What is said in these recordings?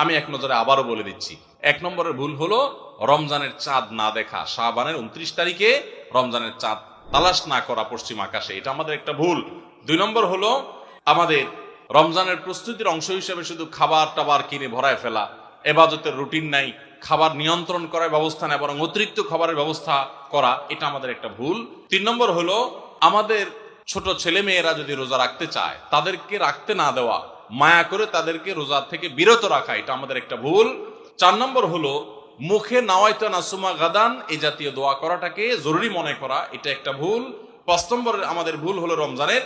আমি এক নজরে আবারও বলে দিচ্ছি। এক নম্বরের ভুল হলো, রমজানের চাঁদ না দেখা। শাহবানের উনত্রিশ তারিখে রমজানের চাঁদ তালাশ না করা পশ্চিম আকাশে, এটা আমাদের একটা ভুল। দুই নম্বর হলো, আমাদের রমজানের প্রস্তুতির অংশ হিসেবে শুধু খাবার টাবার কিনে ভরায় ফেলা, এবাজতের রুটিন নাই, খাবার নিয়ন্ত্রণ করার ব্যবস্থা নেই বরং অতিরিক্ত খাবারের ব্যবস্থা করা, এটা আমাদের একটা ভুল। তিন নম্বর হলো, আমাদের ছোট ছেলে মেয়েরা যদি রোজা রাখতে চায়, তাদেরকে রাখতে না দেওয়া মায়া করে তাদেরকে রোজা থেকে বিরত রাখা, এটা আমাদের একটা ভুল। চার নম্বর হলো, মুখে নাওয়াইতো নাসুমা গাদান এই জাতীয় দোয়া করাটাকে জরুরি মনে করা, এটা একটা ভুল। পাঁচ নম্বরের আমাদের ভুল হলো রমজানের,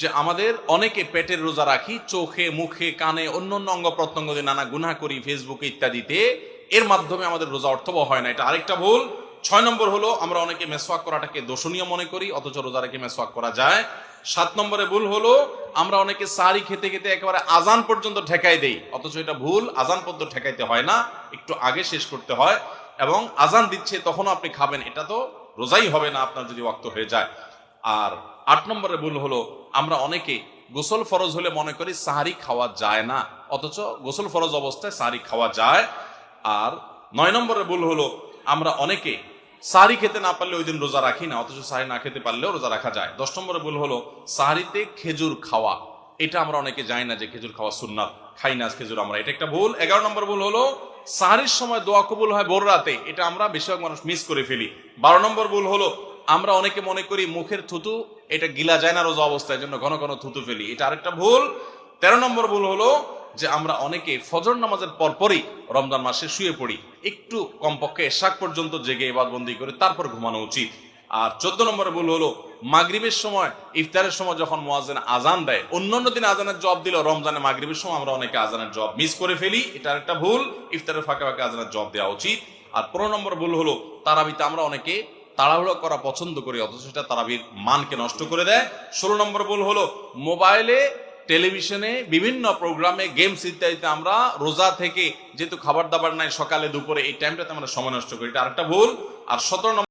যে আমাদের অনেকে পেটের রোজা রাখি, চোখে, মুখে, কানে অন্য অন্য অঙ্গ প্রত্যঙ্গ দিয়ে নানা গুনাহ করি ফেসবুকে ইত্যাদিতে, এর মাধ্যমে আমাদের রোজা অর্থবহ হয় না, এটা আরেকটা ভুল। ছয় নম্বর হলো, আমরা অনেকে মেসওয়াক করাটাকে দোষণীয় মনে করি, অথচ রোজা রেখে মেসওয়াক করা যায়। সাত নম্বরে ভুল হলো, আমরা অনেকে সারি খেতে খেতে একেবারে আজান পর্যন্ত ঠেকাই দেই, অথচ এটা ভুল, আজান পর্যন্ত ঠেকাইতে হয় না, একটু আগে শেষ করতে হয়, এবং আজান দিচ্ছে তখনও আপনি খাবেন, এটা তো রোজাই হবে না, আপনার যদি ওয়াক্ত হয়ে যায়। আর আট নম্বরে ভুল হলো, আমরা অনেকে গোসল ফরজ হলে মনে করি সাহারি খাওয়া যায় না, অথচ গোসল ফরজ অবস্থায় সাহারি খাওয়া যায়। আর নয় নম্বরে ভুল হলো, আমরা অনেকে সাহারি খেতে না পারলে ওই দিন রোজা রাখি না, অথচ সাহারি না খেতে পারলেও রোজা রাখা যায়। দশ নম্বরের ভুল হলো, সাহারিতে খেজুর খাওয়া। এটা আমরা অনেকে জানি না যে খেজুর খাওয়া সুন্নাত, খাই না খেজুর আমরা। এটা একটা ভুল। এগারো নম্বর ভুল হলো, সাহারির সময় দোয়া কবুল হয় ভোর রাতে, এটা আমরা বেশিরভাগ মানুষ মিস করে ফেলি। বারো নম্বর ভুল হলো, আমরা অনেকে মনে করি মুখের থুতু, এটা গিলা যায় না রোজা অবস্থায় জন্য ঘন ঘন থুতু ফেলি। এটা আরেকটা ভুল। তেরো নম্বর ভুল হলো যে আমরা অনেকে ফজর নামাজের পরপরই রমজান মাসে শুয়ে পড়ি। একটু কমপক্ষে এশাক পর্যন্ত জেগে এবাদবন্দি করে তারপর ঘুমানো উচিত। আর চোদ্দ নম্বরে ভুল হলো, মাগরিবের সময়, ইফতারের সময় যখন মোয়াজেন আজান দেয়, অন্যান্য দিন আজানের জব দিল রমজানে মাগরিবের সময় আমরা অনেকে আজানের জব মিস করে ফেলি। এটা একটা ভুল, ইফতারের ফাঁকে ফাঁকে আজানের জব দেওয়া উচিত। আর পনেরো নম্বর ভুল হলো, তারাবিতে আমরা অনেকে তাড়াহুড়ো করা পছন্দ করি, অথচ সেটা তারাবির মানকে নষ্ট করে দেয়। ষোলো নম্বর ভুল হলো, মোবাইলে টেলিভিশনে বিভিন্ন প্রোগ্রামে গেমস ইত্যাদিতে আমরা রোজা থেকে যেহেতু খাবার দাবার নাই সকালে দুপুরে, এই টাইমটাতে আমরা সময় নষ্ট করি। এটা আরেকটা ভুল। আর সতেরো